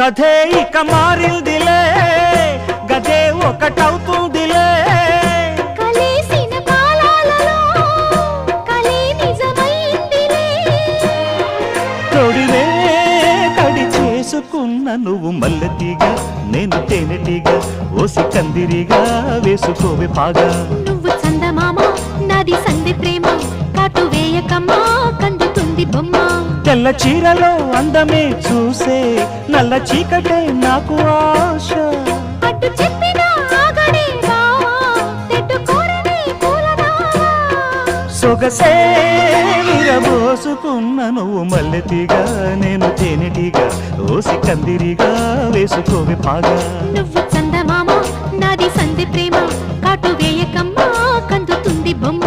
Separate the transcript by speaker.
Speaker 1: కథే ఇక మారిందిలే గదే ఒకటవుతుందిలే.
Speaker 2: కలేసిన
Speaker 1: తొడివే కడి చేసుకున్న నువ్వు మల్లెతిగా నేను తేనెటీగా ఓసి కందిరిగా వేసుకోవే పాగా. తెల్ల చీరలో అందమే చూసే నల్ల చీకటే నాకు ఆశ. సొగసే విరబోసుకున్న నువ్వు మల్లెతీగా నేను తేనెటీగా ఓసి కందిరిగా వేసుకోవే పాగా.
Speaker 2: నువ్వు చందమామ నాది సంధి ప్రేమ కాటు వేయకమ్మా కందుతుంది బొమ్మ.